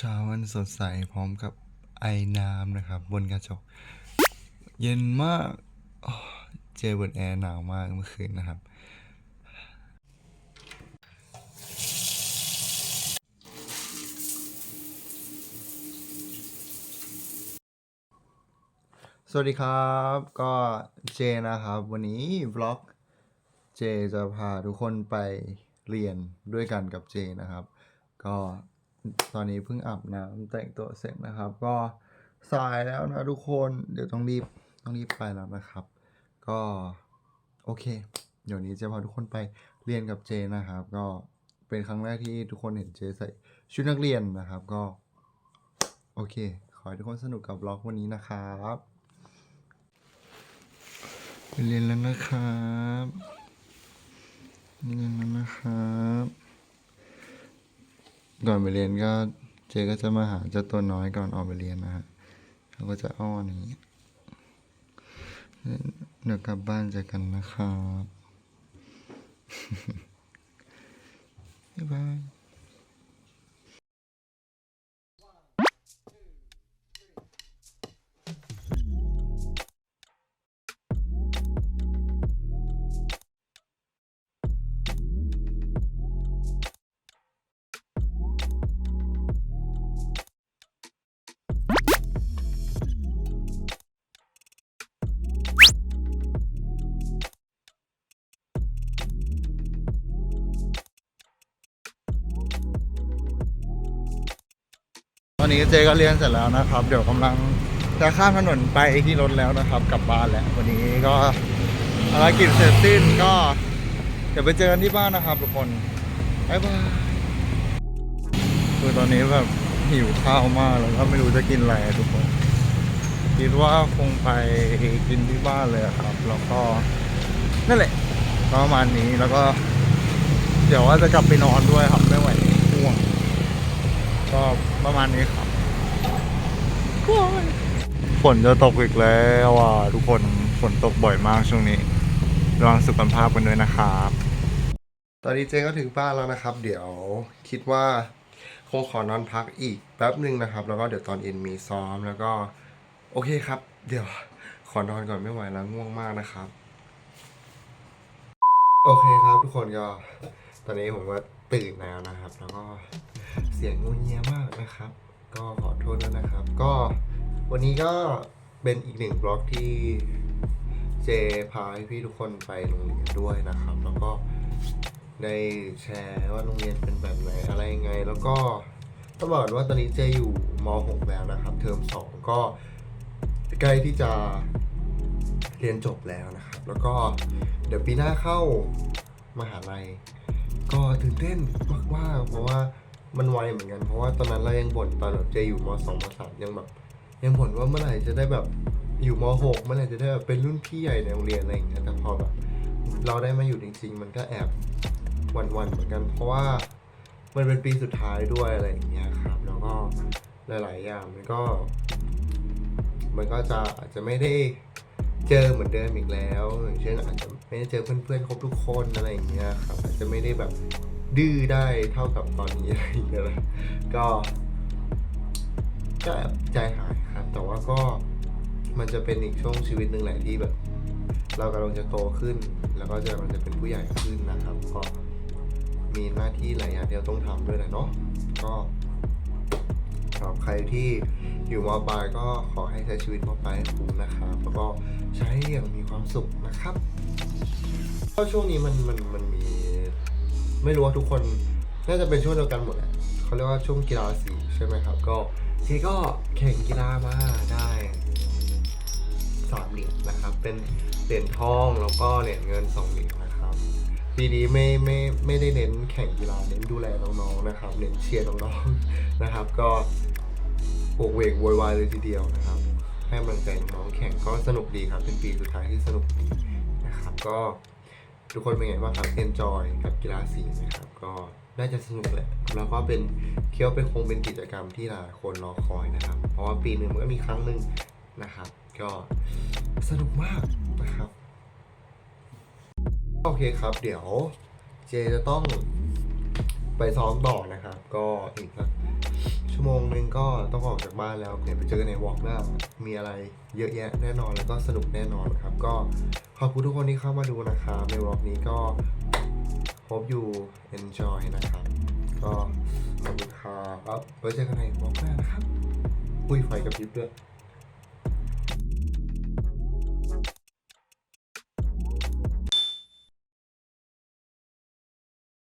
เช้าวันสดใสพร้อมกับไอน้ำนะครับ บนกระจก เย็นมากเจเบิร์ดแอร์หนาวมากเมื่อคืนนะครับ สวัสดีครับก็เจนะครับ วันนี้วล็อกเจจะพาทุกคนไปเรียนด้วยกันกับเจนะครับ ก็ ตอนนี้เพิ่งอาบน้ำแต่งตัวเสร็จนะครับ ก็สายแล้วนะทุกคนเดี๋ยวต้องรีบต้องรีบไปแล้วนะครับ ก็โอเค เดี๋ยวนี้จะพาทุกคนไปเรียนกับเจนะครับ ก็เป็นครั้งแรกที่ทุกคนเห็นเจใส่ชุดนักเรียนนะครับ ก็ โอเค ขอให้ทุกคนสนุกกับบล็อกวันนี้นะครับไปเรียนแล้วนะครับเรียนแล้วนะครับ ก่อนไปเรียนก็เจก็จะมาหาเจ้าตัวน้อยก่อนออกไปเรียนนะฮะเขาก็จะอ้อนอย่างนี้เดี๋ยวกลับบ้านเจอกันนะครับ อนนี้เจก็เรียนเสร็จแล้วนะครับ เดี๋ยวกำลังจะข้ามถนนไปที่รถแล้วนะครับ กลับบ้านแล้ววันนี้ก็ภารกิจเสร็จสิ้นก็เดี๋ยวไปเจอกันที่บ้านนะครับทุกคนบ๊ายบายคือตอนนี้แบบหิวข้าวมากแล้วก็ไม่รู้จะกินอะไรทุกคน คิดว่าคงไปกินที่บ้านเลยครับ แล้วก็นั่นแหละประมาณนี้แล้วก็ เดี๋ยวว่าจะกลับไปนอนด้วยครับไม่ไหวง่วง ก็ประมาณนี้ครับฝนจะตกอีกแล้วอะทุกคนฝนตกบ่อยมากช่วงนี้ระวังสุขภาพกันด้วยนะครับ ตอนนี้เจก็ถึงบ้านแล้วนะครับ เดี๋ยวคิดว่าคงขอนอนพักอีกแป๊บหนึ่งนะครับ แล้วก็เดี๋ยวตอนเย็นมีซ้อมแล้วก็ โอเคครับ เดี๋ยวขอนอนก่อนไม่ไหวแล้วง่วงมากนะครับ โอเคครับทุกคนก็ตอนนี้ผมก็ตื่นแล้วนะครับ แล้วก็ เสียงงูเงียมากนะครับ ก็ขอโทษด้วยนะครับ ก็วันนี้ก็เป็นอีกหนึ่งบล็อกที่เจพาให้พี่ทุกคนไปโรงเรียนด้วยนะครับ แล้วก็ได้แชร์ว่าโรงเรียนเป็นแบบไหนอะไรยังไง แล้วก็ต้องบอกว่าตอนนี้เจอยู่ม .6 แล้วนะครับ เทอม2 ก็ใกล้ที่จะเรียนจบแล้วนะครับ แล้วก็เดี๋ยวปีหน้าเข้ามหาลัย ก็ตื่นเต้นมากๆเพราะว่า มันไวเหมือนกัน เพราะว่าตอนนั้นเรายังบ่นตอนแบบเจอยู่มสองมสามยังแบบยังบ่นว่าเมื่อไหร่จะได้แบบอยู่มหกเมื่อไหร่จะได้แบบเป็นรุ่นพี่ใหญ่ในโรงเรียนอะไรอย่างเงี้ยแต่พอแบบเราได้มาอยู่จริง ๆ มันก็แอบหวั่นๆเหมือนกัน เพราะว่ามันเป็นปีสุดท้ายด้วยอะไรอย่างเงี้ยครับ แล้วก็หลาย ๆ อย่างมันก็ มันก็จะอาจจะไม่ได้เจอเหมือนเดิมอีกแล้วอย่างเช่นอาจจะไม่ได้เจอเพื่อนๆครบทุกคนอะไรอย่างเงี้ยครับอาจจะไม่ได้แบบ ดื้อได้เท่ากับตอนนี้อะไรอย่างเงี้ยนะก็ก็ใจหายครับ แต่ว่าก็มันจะเป็นอีกช่วงชีวิตหนึ่งแหละที่แบบ เรากำลังจะโตขึ้น แล้วก็จะกำลังจะเป็นผู้ใหญ่ขึ้นนะครับ ก็มีหน้าที่หลายอย่างที่เราต้องทำด้วยแหละเนาะก็สำหรับใครที่อยู่มปลายก็ขอให้ใช้ชีวิตมปลายให้คุ้มนะครับ แล้วก็ใช้อย่างมีความสุขนะครับก็ช่วงนี้มันมันมันมี ไม่รู้ว่าทุกคนน่าจะเป็นช่วงเดียวกันหมดแหละเขาเรียกว่าช่วงกีฬาสีใช่ไหมครับ ก็ทีก็แข่งกีฬามาได้สามเหรียญนะครับ เป็นเหรียญทองแล้วก็เหรียญเงินสองเหรียญนะครับ ปีนี้ไม่ไม่ไม่ได้เน้นแข่งกีฬาเน้นดูแลน้องๆนะครับ เน้นเชียร์น้องๆนะครับ ก็โวกเวกโวยวายเลยทีเดียวนะครับ ให้กำลังใจน้องแข่งก็สนุกดีครับ เป็นปีสุดท้ายที่สนุกดีนะครับก็ ทุกคนเป็นไงบ้างครับเอนจอยกับกีฬาสีนะครับ ก็น่าจะสนุกแหละ แล้วก็เป็นเคี้ยวเป็นคงเป็นกิจกรรมที่หลายคนรอคอยนะครับ เพราะว่าปีหนึ่งมันก็มีครั้งหนึ่งนะครับ ก็สนุกมากนะครับ โอเคครับ เดี๋ยวเจจะต้องไปซ้อมต่อนะครับ ก็อีกสัก ชั่วโมงหนึ่งก็ต้องออกจากบ้านแล้วเดี๋ยวไปเจอกันในวอล์กหน้า มีอะไรเยอะแยะแน่นอนแล้วก็สนุกแน่นอนครับ ก็ขอบคุณทุกคนที่เข้ามาดูนะครับในวอล์กนี้ก็ hope you enjoy นะครับ ก็ขอบคุณครับไว้เจอกันในวอล์กหน้านะครับ อุ้ยไฟกระพริบด้วย